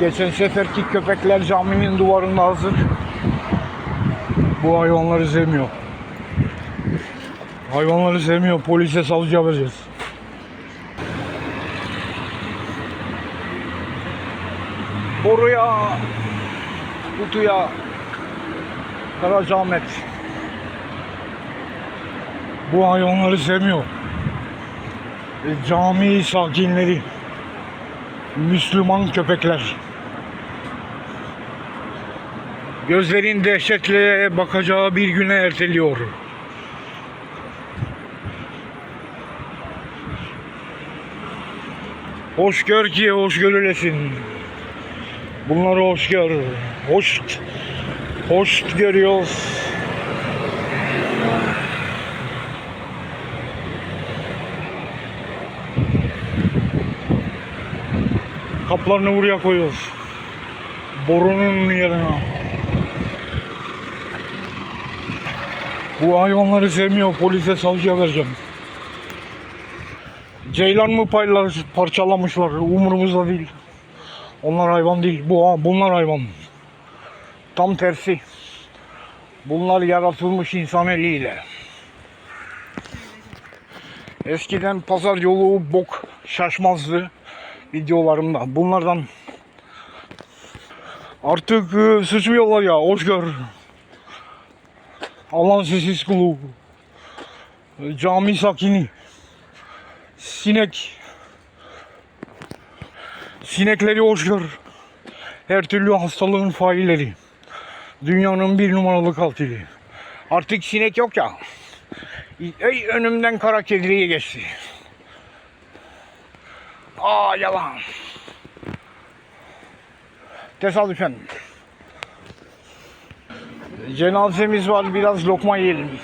Geçen seferki köpekler caminin duvarında hazır. Bu hayvanları sevmiyor. Hayvanları sevmiyor. Polise savcıya vereceğiz. Boruya, kutuya, Karacaahmet. Bu hayvanları sevmiyor. E, cami sakinleri, Müslüman köpekler. Gözlerin dehşetle bakacağı bir güne erteliyor. Hoş gör ki hoş görülesin. Bunları hoş gör. Hoş hoş görüyoruz. Kaplarını buraya koyuyoruz. Borunun yerine. Bu hayvanları sevmiyor. Polise savcıya vereceğim. Ceylan mı paylar, parçalamışlar? Umurumuzda değil. Onlar hayvan değil. Bu bunlar hayvan. Tam tersi. Bunlar yaratılmış insan eliyle. Eskiden pazar yolu bok şaşmazdı videolarımda. Bunlardan artık e, sıçmıyorlar ya. Hoş gör. Allah'ın sessiz kulu. E, Cami sakini. Sinek. Sinekleri hoş gör. Her türlü hastalığın failleri. Dünyanın bir numaralı katili. Artık sinek yok ya. Ey önümden kara kedriye geçti. Aa yalan. Tesadüfen. Cenazemiz var biraz lokma yiyelim.